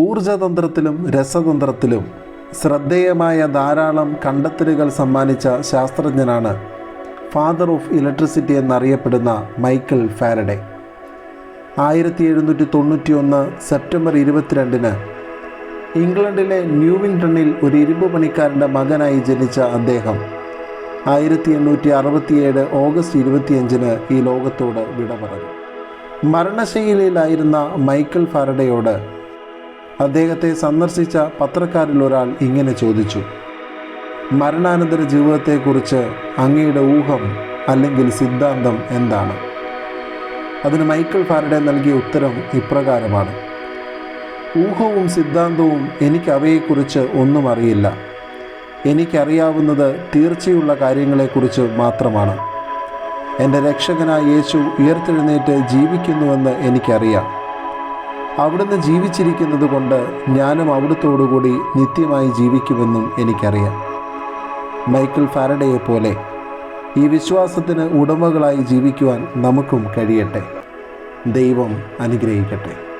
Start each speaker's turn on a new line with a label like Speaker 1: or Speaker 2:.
Speaker 1: ഊർജതന്ത്രത്തിലും രസതന്ത്രത്തിലും ശ്രദ്ധേയമായ ധാരാളം കണ്ടെത്തലുകൾ സമ്മാനിച്ച ശാസ്ത്രജ്ഞനാണ് ഫാദർ ഓഫ് ഇലക്ട്രിസിറ്റി എന്നറിയപ്പെടുന്ന മൈക്കിൾ ഫാരഡെ. ആയിരത്തി എഴുന്നൂറ്റി തൊണ്ണൂറ്റി ഒന്ന് സെപ്റ്റംബർ ഇരുപത്തിരണ്ടിന് ഇംഗ്ലണ്ടിലെ ന്യൂവിൻടണിൽ ഒരു ഇരുമ്പ് പണിക്കാരന്റെ മകനായി ജനിച്ച അദ്ദേഹം ആയിരത്തി എണ്ണൂറ്റി അറുപത്തിയേഴ് ഓഗസ്റ്റ് ഇരുപത്തിയഞ്ചിന് ഈ ലോകത്തോട് വിട പറഞ്ഞു. മരണശൈലിയിലായിരുന്ന മൈക്കിൾ ഫാരഡയോട് അദ്ദേഹത്തെ സന്ദർശിച്ച പത്രക്കാരിൽ ഒരാൾ ഇങ്ങനെ ചോദിച്ചു. മരണാനന്തര ജീവിതത്തെക്കുറിച്ച് അങ്ങയുടെ ഊഹം അല്ലെങ്കിൽ സിദ്ധാന്തം എന്താണ്? അതിന് മൈക്കിൾ ഫാരഡെ നൽകിയ ഉത്തരം ഇപ്രകാരമാണ്. ഊഹവും സിദ്ധാന്തവും എനിക്ക് അവയെക്കുറിച്ച് ഒന്നും അറിയില്ല. എനിക്കറിയാവുന്നത് തീർച്ചയുള്ള കാര്യങ്ങളെക്കുറിച്ച് മാത്രമാണ്. എന്റെ രക്ഷകനായ യേശു ഉയർത്തെഴുന്നേറ്റ് ജീവിക്കുന്നുവെന്ന് എനിക്കറിയാം. അവിടുന്ന് ജീവിച്ചിരിക്കുന്നത് കൊണ്ട് ഞാനും അവിടുത്തോടുകൂടി നിത്യമായി ജീവിക്കുമെന്നും എനിക്കറിയാം. മൈക്കിൾ ഫാരഡയെ പോലെ ഈ വിശ്വാസത്തിന് ഉടമകളായി ജീവിക്കുവാൻ നമുക്കും കഴിയട്ടെ. ദൈവം അനുഗ്രഹിക്കട്ടെ.